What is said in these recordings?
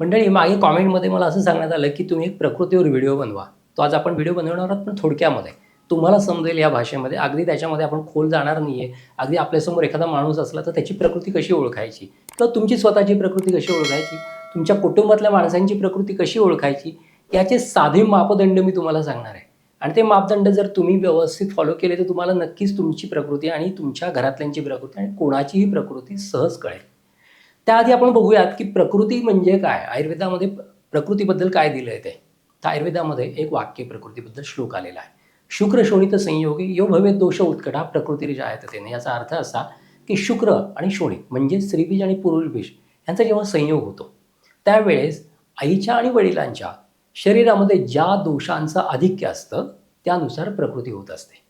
मंडळी मागे कॉमेंटमध्ये मला असं सांगण्यात आलं की तुम्ही एक प्रकृतीवर व्हिडिओ बनवा. तो आज आपण व्हिडिओ बनवणार आहोत पण थोडक्यामध्ये. तुम्हाला समजेल या भाषेमध्ये. अगदी त्याच्यामध्ये आपण खोल जाणार नाही आहे अगदी आपल्यासमोर एखादा माणूस असला तर त्याची प्रकृती कशी ओळखायची? तर तुमची स्वतःची प्रकृती कशी ओळखायची? तुमच्या कुटुंबातल्या माणसांची प्रकृती कशी ओळखायची? याचे साधे मापदंड मी तुम्हाला सांगणार आहे. आणि ते मापदंड जर तुम्ही व्यवस्थित फॉलो केले तर तुम्हाला नक्कीच तुमची प्रकृती आणि तुमच्या घरातल्यांची प्रकृती आणि कोणाचीही प्रकृती सहज कळेल. त्याआधी आपण बघूयात की प्रकृती म्हणजे काय? आयुर्वेदामध्ये प्रकृतीबद्दल काय दिलं आहे ते? तर आयुर्वेदामध्ये एक वाक्य प्रकृतीबद्दल श्लोक आलेला आहे. शुक्र शोणित संयोगी यो भवे दोष उत्कटा प्रकृती जायततेने याचा अर्थ असा की शुक्र आणि शोणित म्हणजे स्त्रीबीज आणि पुरुषबीज यांचा जेव्हा संयोग होतो त्यावेळेस आईच्या आणि वडिलांच्या शरीरामध्ये ज्या दोषांचं आधिक्य असतं त्यानुसार प्रकृती होत असते.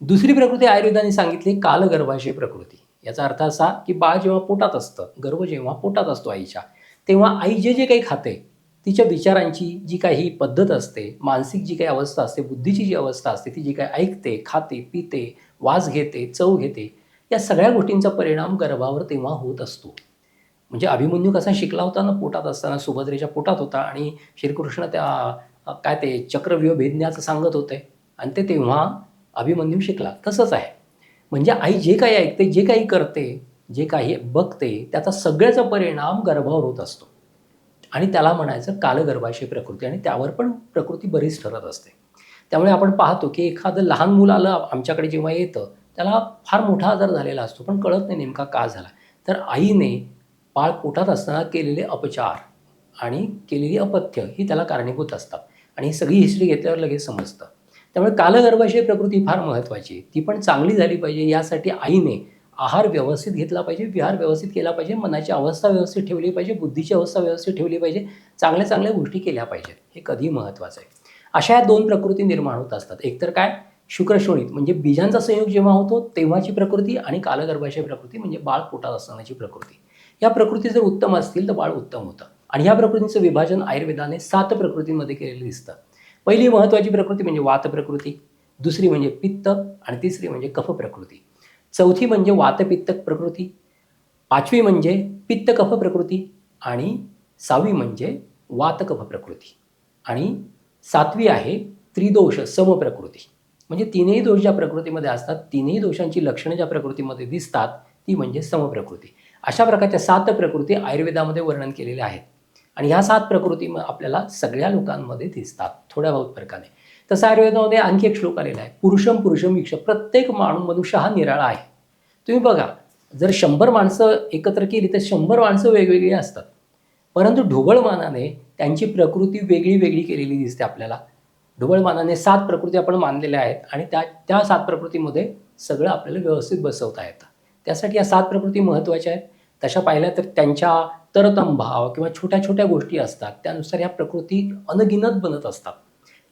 दुसरी प्रकृती आयुर्वेदाने सांगितली कालगर्भाशय प्रकृती. याचा अर्थ असा की बाळ जेव्हा पोटात असतं गर्भ जेव्हा पोटात असतो आईच्या तेव्हा आई जे जे काही खाते तिच्या विचारांची जी काही पद्धत असते मानसिक जी काही अवस्था असते बुद्धीची जी अवस्था असते ती जी काही ऐकते खाते पिते वास घेते चव घेते या सगळ्या गोष्टींचा परिणाम गर्भावर तेव्हा होत असतो. म्हणजे अभिमन्यू कसा शिकला होता ना पोटात असताना सुभद्रेच्या पोटात होता आणि श्रीकृष्ण त्या काय ते चक्रव्यूह भेदण्याचं सांगत होते. आणि ते तेव्हा अभिमन्यू शिकला. तसंच आहे. म्हणजे आई जे काही ऐकते जे काही करते जे काही बघते त्याचा सगळ्याचा परिणाम गर्भावर होत असतो. आणि त्याला म्हणायचं कालगर्भाशय प्रकृती आणि त्यावर पण प्रकृती बरीच ठरत असते. त्यामुळे आपण पाहतो की एखादं लहान मुलं आलं आमच्याकडे जेव्हा येतं त्याला फार मोठा आजार झालेला असतो पण कळत नाही नेमका का झाला. तर आईने बाळ पोटात असताना केलेले अपचार आणि केलेली अपथ्य ही त्याला कारणीभूत असतात. आणि ही सगळी हिस्ट्री घेतल्यावर लगेच समजतं. त्यामुळे कालगर्भाशय प्रकृती फार महत्त्वाची आहे. ती पण चांगली झाली पाहिजे. यासाठी आईने आहार व्यवस्थित घेतला पाहिजे विहार व्यवस्थित केला पाहिजे मनाची अवस्था व्यवस्थित ठेवली पाहिजे बुद्धीची अवस्था व्यवस्थित ठेवली पाहिजे चांगल्या चांगल्या गोष्टी केल्या पाहिजेत. हे कधी महत्त्वाचं आहे. अशा या दोन प्रकृती निर्माण होत असतात. एकतर काय? शुक्रशोणीत म्हणजे बीजांचा संयोग जेव्हा होतो तेव्हाची प्रकृती आणि कालगर्भाशय प्रकृती म्हणजे बाळ पोटात असतानाची प्रकृती. या प्रकृती जर उत्तम असतील तर बाळ उत्तम होतं. आणि ह्या प्रकृतीचं विभाजन आयुर्वेदाने सात प्रकृतींमध्ये केलेलं दिसतं. पहिली महत्त्वाची प्रकृती म्हणजे वात प्रकृती दुसरी म्हणजे पित्त आणि तिसरी म्हणजे कफ प्रकृती. चौथी म्हणजे वातपित्त प्रकृती पाचवी म्हणजे पित्त कफ प्रकृती आणि सहावी म्हणजे वातकफ प्रकृती. आणि सातवी आहे त्रिदोष समप्रकृती म्हणजे तीनही दोष ज्या प्रकृतीमध्ये असतात तीनही दोषांची लक्षणं ज्या प्रकृतीमध्ये दिसतात ती म्हणजे समप्रकृती अशा प्रकारच्या सात प्रकृती आयुर्वेदामध्ये वर्णन केलेल्या आहेत. आणि ह्या सात प्रकृती मग आपल्याला सगळ्या लोकांमध्ये दिसतात थोड्या बहुत फरकाने. तसं आयुर्वेदामध्ये आणखी एक श्लोक आलेला आहे पुरुषम पुरुषम वीक्ष प्रत्येक माणूस मनुष्य हा निराळा आहे. तुम्ही बघा जर शंभर माणसं एकत्र केली तर शंभर माणसं वेगवेगळी असतात. परंतु ढोबळमानाने त्यांची प्रकृती वेगळी वेगळी केलेली दिसते आपल्याला. ढोबळमानाने सात प्रकृती आपण मानलेल्या आहेत आणि त्या त्या सात प्रकृतीमध्ये सगळं आपल्याला व्यवस्थित बसवता येतं. त्यासाठी या सात प्रकृती महत्त्वाच्या आहेत. तशा पाहिल्या तर त्यांच्या तरतम भाव किंवा छोट्या छोट्या गोष्टी असतात. त्यानुसार या प्रकृती अनगिनत बनत असतात.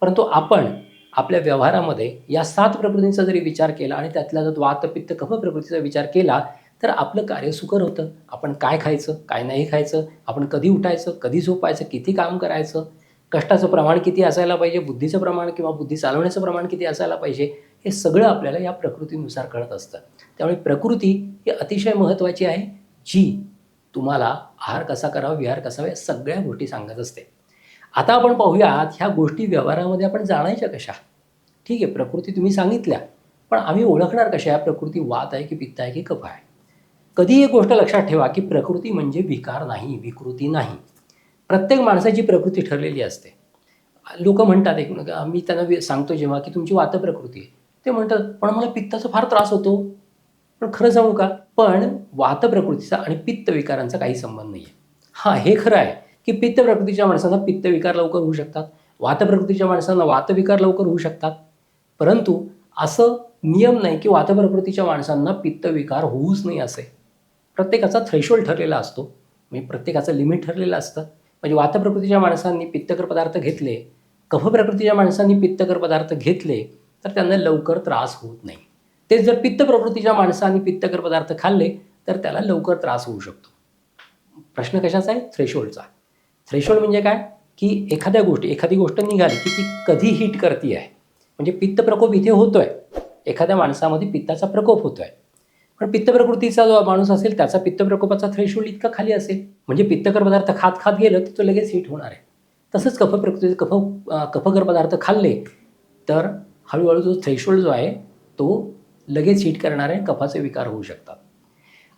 परंतु आपण आपल्या व्यवहारामध्ये या सात प्रकृतींचा जरी विचार केला आणि त्यातल्या जर वात पित्त कफ प्रकृतीचा विचार केला तर आपलं कार्य सुकर होतं. आपण काय खायचं काय नाही खायचं आपण कधी उठायचं कधी झोपायचं किती काम करायचं कष्टाचं प्रमाण किती असायला पाहिजे बुद्धीचं प्रमाण किंवा बुद्धी चालवण्याचं प्रमाण किती असायला पाहिजे हे सगळं आपल्याला या प्रकृतीनुसार कळत असतं. त्यामुळे प्रकृती ही अतिशय महत्त्वाची आहे. जी तुम्हाला आहार कसा करावा विहार कसावा या सगळ्या गोष्टी सांगत असते. आता आपण पाहूयात ह्या गोष्टी व्यवहारामध्ये आपण जाणायच्या कशा? ठीक आहे प्रकृती तुम्ही सांगितल्या पण आम्ही ओळखणार कशा? या प्रकृती वात आहे की पित्त आहे की कफ आहे? कधी एक गोष्ट लक्षात ठेवा की प्रकृती म्हणजे विकार नाही विकृती नाही. प्रत्येक माणसाची प्रकृती ठरलेली असते. लोक म्हणतात एक मी त्यांना सांगतो जेव्हा की तुमची वात प्रकृती आहे. ते म्हणतात पण मला पित्ताचा फार त्रास होतो. पण खरं सांगू का? पण वात प्रकृतीचा आणि पित्त विकारांचा काही संबंध नाही आहे हां हे खरं आहे की पित्त प्रकृतीच्या माणसांना पित्तविकार लवकर होऊ शकतात वात प्रकृतीच्या माणसांना वातविकार लवकर होऊ शकतात परंतु असं नियम नाही की वात प्रकृतीच्या माणसांना पित्तविकार होऊच नाही असे. प्रत्येकाचा थ्रेशोल्ड ठरलेला असतो म्हणजे प्रत्येकाचं लिमिट ठरलेलं असतं. म्हणजे वात प्रकृतीच्या माणसांनी पित्तकर पदार्थ घेतले कफ प्रकृतीच्या माणसांनी पित्तकर पदार्थ घेतले तर त्यांना लवकर त्रास होत नाही. तेच जर पित्त प्रकृतीच्या माणसाने पित्तकर पदार्थ खाल्ले तर त्याला लवकर त्रास होऊ शकतो. प्रश्न कशाचा आहे? थ्रेशोल्डचा थ्रेशोल्ड म्हणजे काय? की एखाद्या गोष्टी एखादी गोष्ट निघाली की ती कधी हिट करते आहे. म्हणजे पित्त प्रकोप इथे होतो आहे एखाद्या माणसामध्ये पित्ताचा प्रकोप होतो आहे पण पित्त प्रकृतीचा जो माणूस असेल त्याचा पित्त प्रकोपाचा थ्रेशोल्ड इतका खाली असेल. म्हणजे पित्तकर पदार्थ खात खात गेलं तर तो लगेच हिट होणार आहे. तसंच कफ प्रकृती कफ कफकर पदार्थ खाल्ले तर हळूहळू जो थ्रेशोल्ड जो आहे तो लगेच हिट करणाऱ्या कफाचे विकार होऊ शकतात.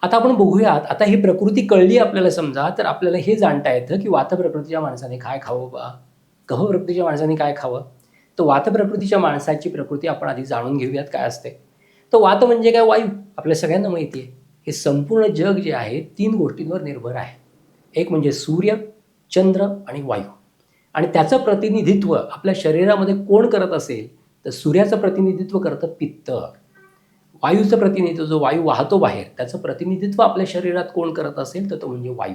आता आपण बघूयात आता ही प्रकृती कळली आपल्याला समजा तर आपल्याला हे जाणता येतं की वात प्रकृतीच्या माणसाने काय खावं बा? कफ प्रकृतीच्या माणसाने काय खावं? तर वात प्रकृतीच्या माणसाची प्रकृती आपण आधी जाणून घेऊयात काय असते. तर वात म्हणजे काय? वायू. आपल्या सगळ्यांना माहिती आहे. हे संपूर्ण जग जे आहे तीन गोष्टींवर निर्भर आहे. एक म्हणजे सूर्य चंद्र आणि वायू. आणि त्याचं प्रतिनिधित्व आपल्या शरीरामध्ये कोण करत असेल तर सूर्याचं प्रतिनिधित्व करतं पित्त. वायूचं प्रतिनिधित्व जो वायू वाहतो बाहेर त्याचं प्रतिनिधित्व आपल्या शरीरात कोण करत असेल तर तो म्हणजे वायू.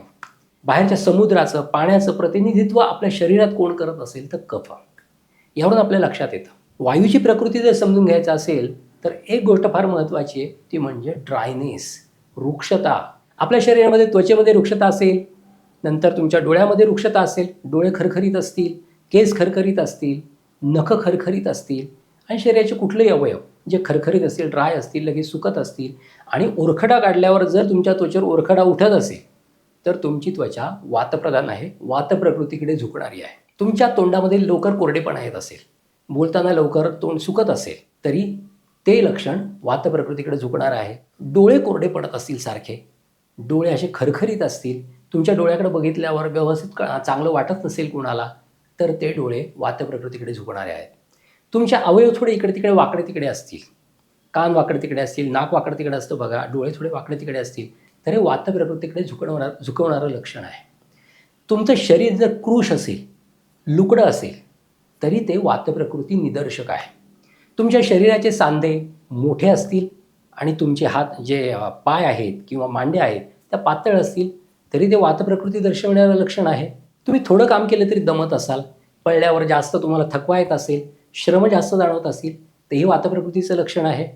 बाहेरच्या समुद्राचं पाण्याचं प्रतिनिधित्व आपल्या शरीरात कोण करत असेल तर कफ. यावरून आपल्या लक्षात येतं. वायूची प्रकृती जर समजून घ्यायचं असेल तर एक गोष्ट फार महत्त्वाची आहे ती म्हणजे ड्रायनेस वृक्षता आपल्या शरीरामध्ये त्वचेमध्ये वृक्षता असेल नंतर तुमच्या डोळ्यामध्ये वृक्षता असेल डोळे खरखरीत असतील केस खरखरीत असतील नखं खरखरीत असतील आणि शरीराचे कुठलेही अवयव. जे खरखरीत असतील ड्राय असतील लगेच सुकत असतील आणि ओरखडा काढल्यावर जर तुमच्या त्वचेवर ओरखडा उठत असेल तर तुमची त्वचा वातप्रधान आहे वात प्रकृतीकडे झुकणारी आहे. तुमच्या तोंडामध्ये लवकर कोरडेपणा येत असेल. बोलताना लवकर तोंड सुकत असेल तरी ते लक्षण वात प्रकृतीकडे झुकणार आहे. डोळे कोरडे पडत असतील सारखे डोळे असे खरखरीत असतील तुमच्या डोळ्याकडे बघितल्यावर व्यवस्थित क- चांगलं वाटत नसेल कुणाला तर ते डोळे वात प्रकृतीकडे झुकणारे आहेत. तुमचे अवयव थोडे इकडे तिकडे वाकडे तिकडे असतील. कान वाकडे तिकडे असतील नाक वाकडे तिकडे असतं बघा डोळे थोडे वाकडे तिकडे असतील तर हे वात प्रकृतीकडे झुकवणार झुकवणारं लक्षण आहे. तुमचं शरीर जर क्रूश असेल लुकडं असेल तरी ते वात प्रकृती निदर्शक आहे. तुमच्या शरीराचे सांधे मोठे असतील आणि तुमचे हात जे पाय आहेत किंवा मांडे आहेत त्या पातळ असतील तरी ते वात प्रकृती दर्शवणारं लक्षण आहे. तुम्ही थोडं काम केलं तरी दमत असाल. पळल्यावर जास्त तुम्हाला थकवा येत असेल श्रम जास्त जाणवत असेल तेही वात प्रकृतीचं लक्षण आहे.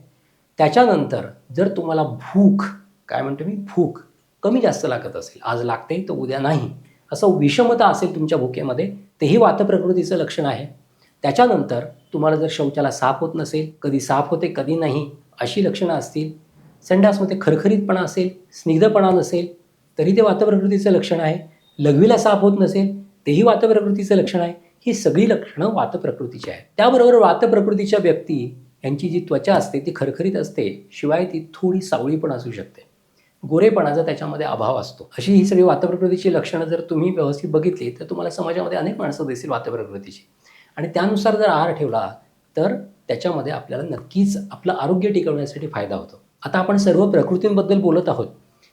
त्याच्यानंतर जर तुम्हाला भूक काय म्हणतो मी भूक कमी जास्त लागत असेल आज लागते तर उद्या नाही असं विषमता असेल तुमच्या भुकेमध्ये तेही वात प्रकृतीचं लक्षण आहे. त्याच्यानंतर तुम्हाला जर शौचाला साफ होत नसेल कधी साफ होते कधी नाही अशी लक्षणं असतील. संडासमध्ये खरखरीतपणा असेल स्निग्धपणा नसेल तरी ते वातप्रकृतीचं लक्षण आहे. लघवीला साफ होत नसेल तेही वातप्रकृतीचं लक्षण आहे. ही सगळी लक्षणं वातप्रकृतीची आहेत. त्याबरोबर वातप्रकृतीच्या व्यक्ती यांची जी त्वचा असते ती खरखरीत असते शिवाय ती थोडी सावळी पण असू शकते. गोरेपणाचा त्याच्यामध्ये अभाव असतो. अशी ही सगळी वातप्रकृतीची लक्षणं जर तुम्ही व्यवस्थित बघितली तर तुम्हाला समाजामध्ये अनेक माणसं दिसतील वातप्रकृतीची. आणि त्यानुसार जर आहार ठेवला तर त्याच्यामध्ये आपल्याला नक्कीच आपलं आरोग्य टिकवण्यासाठी फायदा होतो. आता आपण सर्व प्रकृतींबद्दल बोलत आहोत.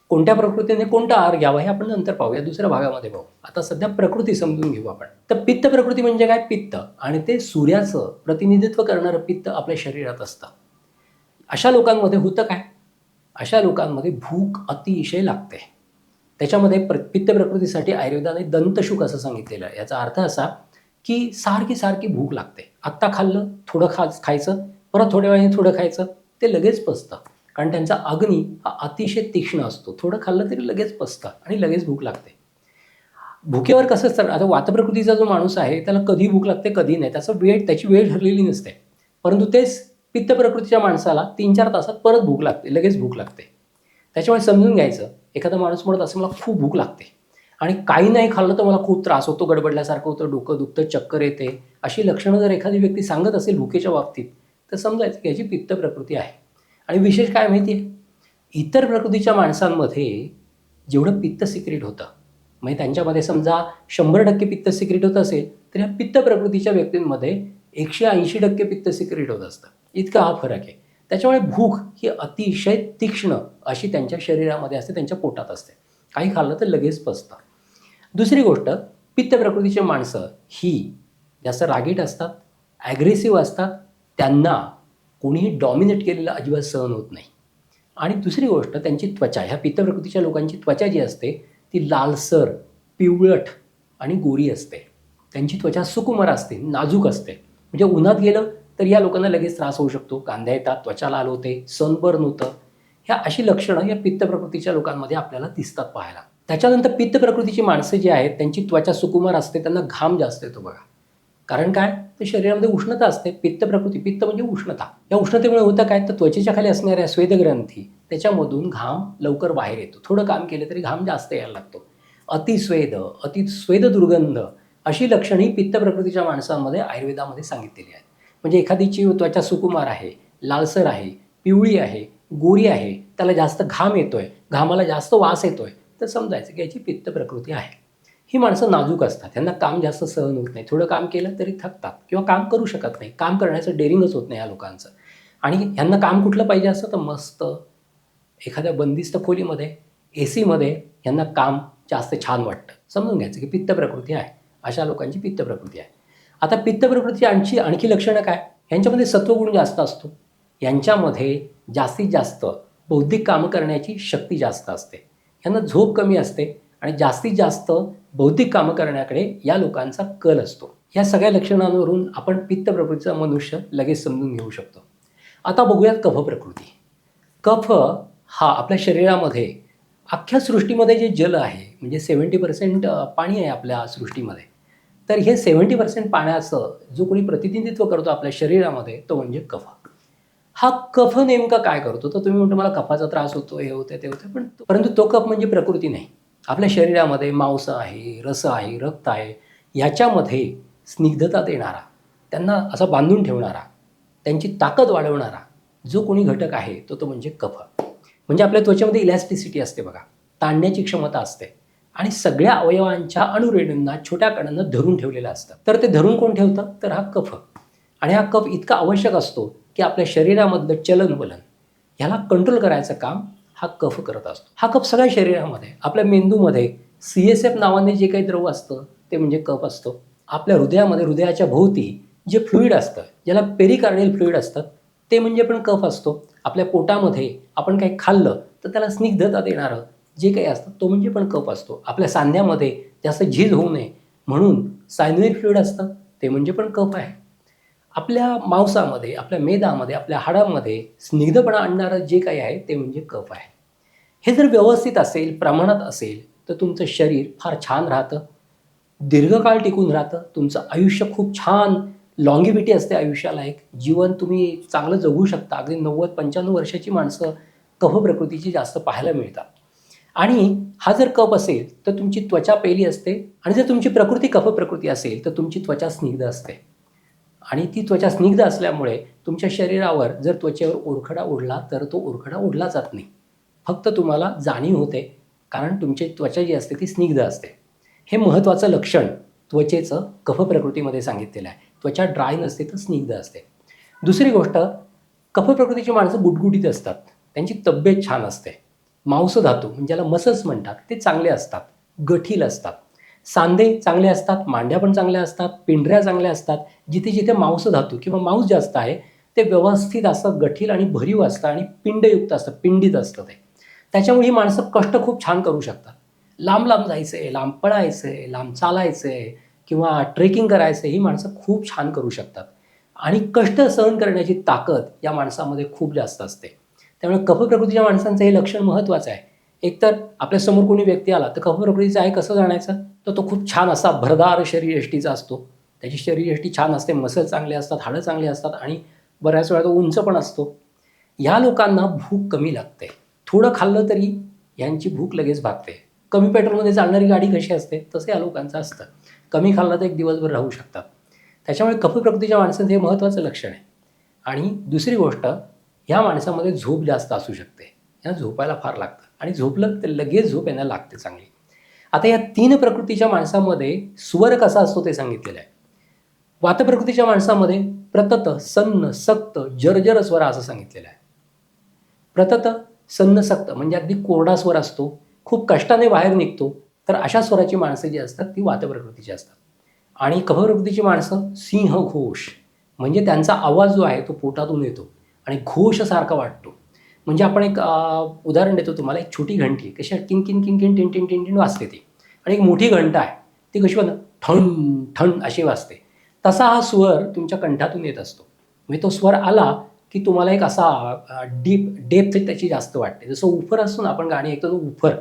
कोणत्या प्रकृतीने कोणता आहार घ्यावा हे आपण नंतर पाहूया. दुसऱ्या भागामध्ये पाहू. आता सध्या प्रकृती समजून घेऊ आपण. तर पित्त प्रकृती म्हणजे काय? पित्त. आणि ते सूर्याचं प्रतिनिधित्व करणारं पित्त आपल्या शरीरात असतं. अशा लोकांमध्ये होतं काय? अशा लोकांमध्ये भूक अतिशय लागते. त्याच्यामध्ये प्र पित्त प्रकृतीसाठी आयुर्वेदाने दंतशुक असं सांगितलेलं आहे. याचा अर्थ असा की सारखी सारखी भूक लागते. आत्ता खाल्लं थोडं खा खायचं परत थोड्या वेळाने थोडं खायचं ते लगेच पचतं. कारण त्यांचा अग्नी हा अतिशय तीक्ष्ण असतो. थोडं खाल्लं तरी लगेच पचतात आणि लगेच भूक लागते. भुकेवर कसं असतं आता वातप्रकृतीचा जो माणूस आहे त्याला कधी भूक लागते कधी नाही. त्याचं वेळ त्याची वेळ ठरलेली नसते. परंतु तेच पित्त प्रकृतीच्या माणसाला तीन चार तासात परत भूक लागते लगेच भूक लागते. त्याच्यामुळे समजून घ्यायचं एखादा माणूस म्हणत असं मला खूप भूक लागते. आणि काही नाही खाल्लं तर मला खूप त्रास होतो गडबडल्यासारखं होतं डोकं दुखतं चक्कर येते. अशी लक्षणं जर एखादी व्यक्ती सांगत असेल भुकेच्या बाबतीत तर समजायचं की याची पित्त प्रकृती आहे. आणि विशेष काय माहिती आहे इतर प्रकृतीच्या माणसांमध्ये जेवढं पित्त सिक्रेट होतं म्हणजे त्यांच्यामध्ये समजा शंभर टक्के पित्त सिक्रेट होत असेल तर ह्या पित्त प्रकृतीच्या व्यक्तींमध्ये एकशे ऐंशी टक्के पित्त सिक्रेट होत असतं. इतका हा फरक आहे. त्याच्यामुळे भूक ही अतिशय तीक्ष्ण अशी त्यांच्या शरीरामध्ये असते त्यांच्या पोटात असते. काही खाल्लं तर लगेच पचतं. दुसरी गोष्ट पित्त प्रकृतीची माणसं ही जास्त रागीट असतात ॲग्रेसिव्ह असतात त्यांना कोणीही डॉमिनेट केलेलं अजिबात सहन होत नाही. आणि दुसरी गोष्ट त्यांची त्वचा ह्या पित्त प्रकृतीच्या लोकांची त्वचा जी असते ती लालसर पिवळट आणि गोरी असते. त्यांची त्वचा सुकुमार असते नाजूक असते. म्हणजे उन्हात गेलं तर या लोकांना लगेच त्रास होऊ शकतो. कांद्या येतात त्वचा लाल होते सनबर्न होतं. ह्या अशी लक्षणं या पित्त प्रकृतीच्या लोकांमध्ये आपल्याला दिसतात पाहायला. त्याच्यानंतर पित्त प्रकृतीची माणसं जी आहेत त्यांची त्वचा सुकुमार असते त्यांना घाम जास्त येतो बघा. कारण काय? तर शरीरामध्ये उष्णता असते. पित्त प्रकृती पित्त म्हणजे उष्णता. या उष्णतेमुळे होतं काय? तर त्वचेच्या खाली असणाऱ्या स्वेदग्रंथी त्याच्यामधून घाम लवकर बाहेर येतो. थोडं काम केलं तरी घाम जास्त यायला लागतो. अतिस्वेद अतिस्वेद दुर्गंध अशी लक्षणे ही पित्त प्रकृतीच्या माणसांमध्ये आयुर्वेदामध्ये सांगितलेली आहेत. म्हणजे एखादीची त्वचा सुकुमार आहे लालसर आहे पिवळी आहे गोरी आहे त्याला जास्त घाम येतोय घामाला जास्त वास येतोय तर समजायचं की याची पित्त प्रकृती आहे. ही माणसं नाजूक असतात. त्यांना काम जास्त सहन होत नाही. थोडं काम केलं तरी थकतात किंवा काम करू शकत नाही. काम करण्याचं डेरिंगच होत नाही या लोकांचं. आणि ह्यांना काम कुठलं पाहिजे असतं तर मस्त एखाद्या बंदिस्त खोलीमध्ये ए सीमध्ये ह्यांना काम जास्त छान वाटतं. समजून घ्यायचं की पित्त प्रकृती आहे. अशा लोकांची पित्त प्रकृती आहे. आता पित्त प्रकृती आणखी आणखी लक्षणं काय? यांच्यामध्ये सत्वगुण जास्त असतो. यांच्यामध्ये जास्तीत जास्त बौद्धिक कामं करण्याची शक्ती जास्त असते. यांना झोप कमी असते आणि जास्तीत जास्त बौद्धिक कामं करण्याकडे या लोकांचा कल असतो. या सगळ्या लक्षणांवरून आपण पित्त प्रकृतीचा मनुष्य लगेच समजून घेऊ शकतो. आता बघूयात कफ प्रकृती. कफ हा आपल्या शरीरामध्ये अख्ख्या सृष्टीमध्ये जे जल आहे म्हणजे सेवन्टी पर्सेंट पाणी आहे आपल्या सृष्टीमध्ये. तर हे सेवन्टी पर्सेंट पाण्याचं जो कोणी प्रतिनिधित्व करतो आपल्या शरीरामध्ये तो म्हणजे कफ. हा कफ नेमका काय करतो? तर तुम्ही म्हणतो मला कफाचा त्रास होतो हे होते ते होते पण परंतु तो कफ म्हणजे प्रकृती नाही. आपल्या शरीरामध्ये मांस आहे रस आहे रक्त आहे याच्यामध्ये स्निग्धता देणारा त्यांना असा बांधून ठेवणारा त्यांची ताकद वाढवणारा जो कोणी घटक आहे तो तो म्हणजे कफ. म्हणजे आपल्या त्वचेमध्ये इलॅस्टिसिटी असते बघा. ताणण्याची क्षमता असते. आणि सगळ्या अवयवांच्या अणुरेणूंना छोट्या कणांना धरून ठेवलेलं असतं. तर ते धरून कोण ठेवतं? तर हा कफ. आणि हा कफ इतका आवश्यक असतो की आपल्या शरीरामधलं चलनवलन ह्याला कंट्रोल करायचं काम हा कफ करत असतो. हा कफ सगळ्या शरीरामध्ये आपल्या मेंदूमध्ये सी एस एफ नावाने जे काही द्रव असतं ते म्हणजे कफ असतो. आपल्या हृदयामध्ये हृदयाच्या भोवती जे फ्लुईड असतं ज्याला पेरिकार्डियल फ्लुईड असतं ते म्हणजे पण कफ असतो. आपल्या पोटामध्ये आपण काही खाल्लं तर त्याला स्निग्धता देणारं जे काही असतं तो म्हणजे पण कफ असतो. आपल्या सांध्यामध्ये जास्त झीज होऊ नये म्हणून सायनोइड फ्लुईड असतं ते म्हणजे पण कफ आहे. आपल्या मांसामध्ये आपल्या मेदामध्ये आपल्या हाडामध्ये स्निग्धपणा आणणारं जे काही आहे ते म्हणजे कफ आहे. हे जर व्यवस्थित असेल प्रमाणात असेल तर तुमचं शरीर फार छान राहतं. दीर्घकाळ टिकून राहतं. तुमचं आयुष्य खूप छान लॉंगिव्हिटी असते आयुष्याला एक. जीवन तुम्ही चांगलं जगू शकता. अगदी नव्वद पंच्याण्णव वर्षाची माणसं कफ प्रकृतीची जास्त पाहायला मिळतात. आणि हा जर कप असेल तर तुमची त्वचा पेली असते. आणि जर तुमची प्रकृती कफ प्रकृती असेल तर तुमची त्वचा स्निग्ध असते. आणि ती त्वचा स्निग्ध असल्यामुळे तुमच्या शरीरावर जर त्वचेवर ओरखडा ओढला तर तो ओरखडा ओढला जात नाही. फक्त तुम्हाला जाणीव होते कारण तुमची त्वचा जी असते ती स्निग्ध असते. हे महत्त्वाचं लक्षण त्वचेचं कफ प्रकृतीमध्ये सांगितलेलं आहे. त्वचा ड्राय नसते तर स्निग्ध असते. दुसरी गोष्ट कफ प्रकृतीची माणसं गुटगुटीत असतात. त्यांची तब्येत छान असते. मांस धातू म्हणजे ज्याला मसल्स म्हणतात ते चांगले असतात. गठील असतात. सांधे चांगले असतात मांड्या पण चांगल्या असतात पिंढऱ्या चांगल्या असतात. जिथे जिथे मांस धातू किंवा मांस जास्त आहे ते व्यवस्थित असं गठील आणि भरीव असतं आणि पिंडयुक्त असतं पिंडीत असतं ते. त्याच्यामुळे ही माणसं कष्ट खूप छान करू शकतात. लांब लांब जायचं आहे लांब पळायचं आहे लांब चालायचं आहे किंवा ट्रेकिंग करायचं ही माणसं खूप छान करू शकतात. आणि कष्ट सहन करण्याची ताकद या माणसामध्ये खूप जास्त असते. त्यामुळे कफप्रकृतीच्या माणसांचं हे लक्षण महत्त्वाचं आहे. एकतर आपल्यासमोर कोणी व्यक्ती आला तर कफ प्रकृतीचा आहे कसं जाणायचं? तर तो खूप छान असा भरदार शरीरयष्टीचा असतो. त्याची शरीरयष्टी छान असते मसल चांगले असतात हाडं चांगली असतात आणि बऱ्याच वेळा तो उंच पण असतो. या लोकांना भूक कमी लागते. थोडं खाल्लं तरी यांची भूक लगेच भागते. कमी पेट्रोलमध्ये चालणारी गाडी कशी असते? तसं या लोकांचं असतं. कमी खाल्लं तर एक दिवसभर राहू शकतात. त्याच्यामुळे कफ प्रकृतीच्या माणसांचं हे महत्त्वाचं लक्षण आहे. आणि दुसरी गोष्ट ह्या माणसामध्ये झोप जास्त असू शकते. ह्या झोपायला फार लागतं. आणि झोपलं तर लगेच झोप यांना लागते चांगली. आता या तीन प्रकृतीच्या माणसामध्ये स्वर कसा असतो ते सांगितलेलं आहे. वात प्रकृतीच्या माणसामध्ये प्रतत सन्न सक्त जर्जर स्वर असं सांगितलेलं आहे. प्रतत सन्न सक्त म्हणजे अगदी कोरडा स्वर असतो खूप कष्टाने बाहेर निघतो तर अशा स्वराची माणसं जी असतात ती वात प्रकृतीची असतात. आणि कफप्रकृतीची माणसं सिंह घोष म्हणजे त्यांचा आवाज जो आहे तो पोटातून येतो आणि घोषसारखा वाटतो. म्हणजे आपण एक उदाहरण देतो तुम्हाला एक छोटी घंटी कशी किन किन किन किन टिन टिन टिन टिन वाजते ती. आणि एक मोठी घंटा आहे ती कशी वाजते? ठण ठण अशी वाजते. तसा हा स्वर तुमच्या कंठातून येत असतो. म्हणजे तो स्वर आला की तुम्हाला एक असा डीप डेप्थ त्याची जास्त वाटते. जसं उफर असतो ना आपण गाणी ऐकतो तो उफर.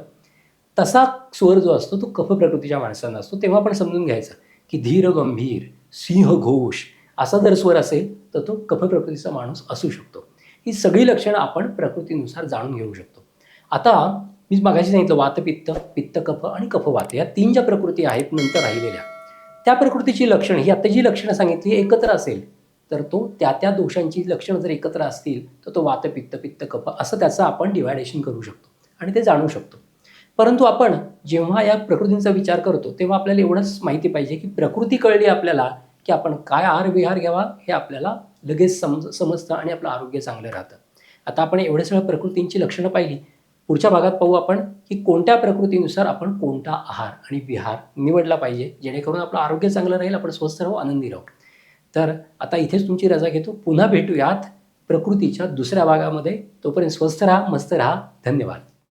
तसा स्वर जो असतो तो कफ प्रकृतीच्या माणसांना असतो. तेव्हा आपण समजून घ्यायचं की धीर गंभीर सिंह घोष असा जर स्वर असेल तर तो कफ प्रकृतीचा माणूस असू शकतो. ही सगळी लक्षणं आपण प्रकृतीनुसार जाणून घेऊ शकतो. आता मी मागाशी सांगितलं वातपित्त पित्त कफ आणि कफवात या तीन ज्या प्रकृती आहेत नंतर राहिलेल्या. त्या प्रकृतीची लक्षणं ही आता जी लक्षणं सांगितली एकत्र असेल तर तो त्या त्या दोषांची लक्षणं जर एकत्र असतील तर तो वातपित्त पित्त कफ असं त्याचं आपण डिवायडेशन करू शकतो आणि ते जाणू शकतो. परंतु आपण जेव्हा या प्रकृतींचा विचार करतो तेव्हा आपल्याला एवढंच माहिती पाहिजे की प्रकृती कळली आपल्याला की आपण काय आहार विहार घ्यावा हे आपल्याला लगेच समज समजतं आणि आपलं आरोग्य चांगलं राहतं. आता आपण एवढ्या सगळ्या प्रकृतींची लक्षणं पाहिली. पुढच्या भागात पाहू आपण की कोणत्या प्रकृतीनुसार आपण कोणता आहार आणि विहार निवडला पाहिजे जेणेकरून आपलं आरोग्य चांगलं राहील आपण स्वस्थ राहू आनंदी राहू. तर आता इथेच तुमची रजा घेतो. पुन्हा भेटूयात प्रकृतीच्या दुसऱ्या भागामध्ये. तोपर्यंत स्वस्थ राहा मस्त राहा. धन्यवाद.